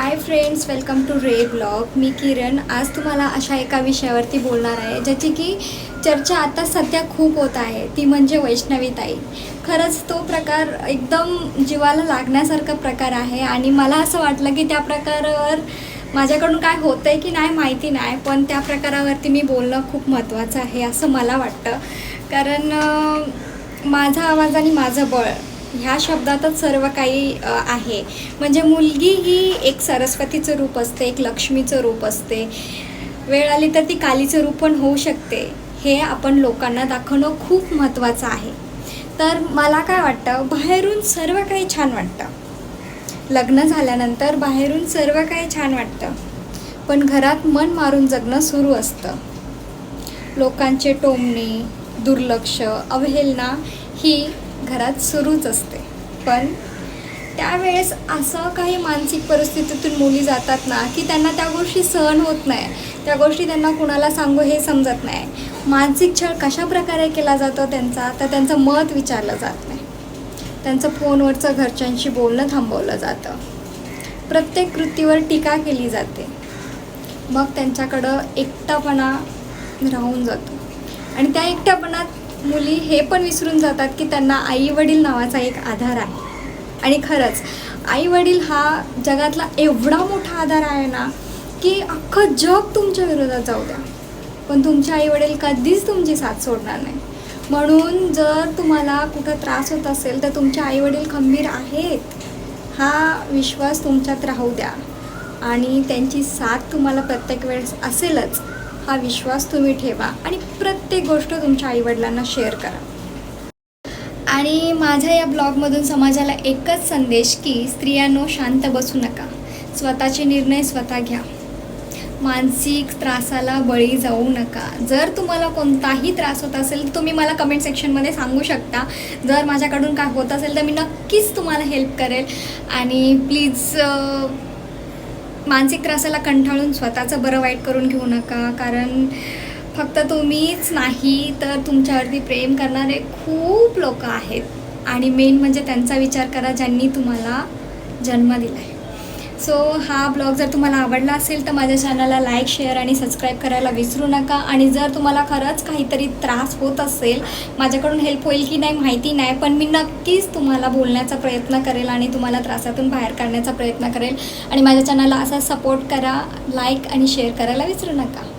Hi friends welcome to ray blog मी किरण. आज तुम्हाला अशा एका विषयावरती बोलणार आहे ज्याची की चर्चा आता सध्या खूप होत आहे. ती म्हणजे वैष्णवीताई खरंच तो प्रकार एकदम जीवाला लागण्यासारखा प्रकार आहे आणि मला असं वाटलं की त्या प्रकारावर माझ्याकडून काय होतं आहे की नाही माहिती नाही पण त्या प्रकारावरती मी बोलणं खूप महत्त्वाचं आहे असं मला वाटतं. कारण माझा आवाज आणि माझं बळ ह्या शब्दातच सर्व काही आहे. म्हणजे मुलगी ही एक सरस्वतीचं रूप असते एक लक्ष्मीचं रूप असते. वेळ आली तर ती कालीचं रूप पण होऊ शकते. हे आपण लोकांना दाखवणं खूप महत्त्वाचं आहे. तर मला काय वाटतं बाहेरून सर्व काही छान वाटतं. लग्न झाल्यानंतर बाहेरून सर्व काही छान वाटतं. पण घरात मन मारून जगणं सुरू असतं. लोकांचे टोमणे दुर्लक्ष अवहेलना ही घरात सुरूच असते. पण त्यावेळेस असं काही मानसिक परिस्थितीतून मुली जातात ना की त्यांना त्या गोष्टी सहन होत नाही. त्या गोष्टी त्यांना कुणाला सांगू हे समजत नाही. मानसिक छळ कशा प्रकारे केला जातो त्यांचा तर त्यांचं मत विचारलं जात नाही. त्यांचं फोनवरचं घरच्यांशी बोलणं थांबवलं जातं. प्रत्येक कृतीवर टीका केली जाते. मग त्यांच्याकडं एकटापणा राहून जातो. आणि त्या एकट्यापणात मुली हे पण विसरून जातात की त्यांना आई वडील नावाचा एक आधार आहे. आणि खरंच आई वडील हा जगातला एवढा मोठा आधार आहे ना की अख्खं जग तुमच्या विरोधात जाऊ द्या. पण तुमचे आई वडील कधीच तुमची साथ सोडणार नाही. म्हणून जर तुम्हाला कुठं त्रास होत असेल तर तुमचे आई वडील खंबीर आहेत. हा विश्वास तुमच्यात राहू द्या. आणि त्यांची साथ तुम्हाला प्रत्येक वेळेस असेलच. हा विश्वास तुम्ही ठेवा आणि प्रत्येक गोष्ट तुमच्या आईवडिलांना शेअर करा. आणि माझ्या या ब्लॉगमधून समाजाला एकच संदेश की स्त्रियांनो शांत बसू नका. स्वतःचे निर्णय स्वतः घ्या. मानसिक त्रासाला बळी जाऊ नका. जर तुम्हाला कोणताही त्रास होत असेल तर तुम्ही मला कमेंट सेक्शनमध्ये सांगू शकता. जर माझ्याकडून काय होत असेल तर मी नक्कीच तुम्हाला हेल्प करेल. आणि प्लीज मानसिक त्रासाला कंटाळून स्वतःचं बरं वाईट करून घेऊ नका कारण फक्त तुम्हीच नाही तर तुमच्यावरती प्रेम करणारे खूप लोक आहेत. आणि मेन म्हणजे त्यांचा विचार करा ज्यांनी तुम्हाला जन्म दिला आहे सो हा ब्लॉग जर तुम्हाला आवडला असेल तर माझ्या चॅनलला लाईक शेअर आणि सबस्क्राईब करायला विसरू नका. आणि जर तुम्हाला खरंच काहीतरी त्रास होत असेल माझ्याकडून हेल्प होईल की नाही माहिती नाही पण मी नक्कीच तुम्हाला बोलण्याचा प्रयत्न करेल आणि तुम्हाला त्रासातून बाहेर काढण्याचा प्रयत्न करेल. आणि माझ्या चॅनलला असा सपोर्ट करा लाईक आणि शेअर करायला विसरू नका.